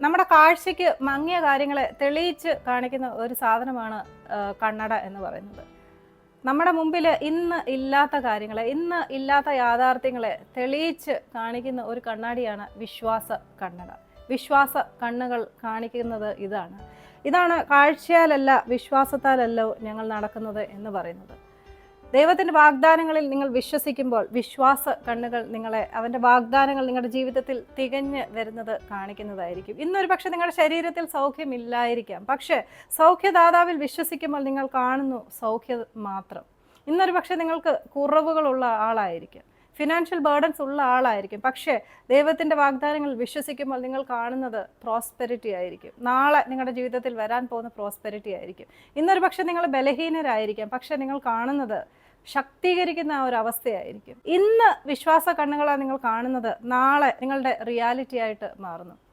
നമ്മുടെ കാഴ്ചയ്ക്ക് മങ്ങിയ കാര്യങ്ങളെ തെളിയിച്ച് കാണിക്കുന്ന ഒരു സാധനമാണ് കണ്ണട എന്ന് പറയുന്നത്. നമ്മുടെ മുമ്പിൽ ഇന്ന് ഇല്ലാത്ത കാര്യങ്ങളെ ഇന്ന് ഇല്ലാത്ത യാഥാർത്ഥ്യങ്ങളെ തെളിയിച്ച് കാണിക്കുന്ന ഒരു കണ്ണാടിയാണ് വിശ്വാസ കണ്ണട. വിശ്വാസ കണ്ണുകൾ കാണിക്കുന്നത് ഇതാണ്. ഇതാണ് കാഴ്ചയാലല്ല വിശ്വാസത്താലല്ലോ ഞങ്ങൾ നടക്കുന്നത് എന്ന് പറയുന്നത്. ദൈവത്തിന്റെ വാഗ്ദാനങ്ങളിൽ നിങ്ങൾ വിശ്വസിക്കുമ്പോൾ വിശ്വാസ കണ്ണുകൾ നിങ്ങളെ അവന്റെ വാഗ്ദാനങ്ങൾ നിങ്ങളുടെ ജീവിതത്തിൽ തികഞ്ഞ് വരുന്നത് കാണിക്കുന്നതായിരിക്കും. ഇന്നൊരു പക്ഷേ നിങ്ങളുടെ ശരീരത്തിൽ സൗഖ്യമില്ലായിരിക്കാം. പക്ഷേ സൗഖ്യദാതാവിൽ വിശ്വസിക്കുമ്പോൾ നിങ്ങൾ കാണുന്നു സൗഖ്യം മാത്രം. ഇന്നൊരു പക്ഷേ നിങ്ങൾക്ക് കുറവുകളുള്ള ആളായിരിക്കും. ഫിനാൻഷ്യൽ ബേർഡൻസ് ഉള്ള ആളായിരിക്കും. പക്ഷേ ദൈവത്തിന്റെ വാഗ്ദാനങ്ങൾ വിശ്വസിക്കുമ്പോൾ നിങ്ങൾ കാണുന്നത് പ്രോസ്പെരിറ്റി ആയിരിക്കും. നാളെ നിങ്ങളുടെ ജീവിതത്തിൽ വരാൻ പോകുന്ന പ്രോസ്പെരിറ്റി ആയിരിക്കും. ഇന്നൊരു പക്ഷേ നിങ്ങൾ ബലഹീനരായിരിക്കാം. പക്ഷേ നിങ്ങൾ കാണുന്നത് ശക്തീകരിക്കുന്ന ഒരു അവസ്ഥയായിരിക്കും. ഇന്ന് വിശ്വാസ കണ്ണുകളാണ് നിങ്ങൾ കാണുന്നത്. നാളെ നിങ്ങളുടെ റിയാലിറ്റി ആയിട്ട് മാറുന്നു.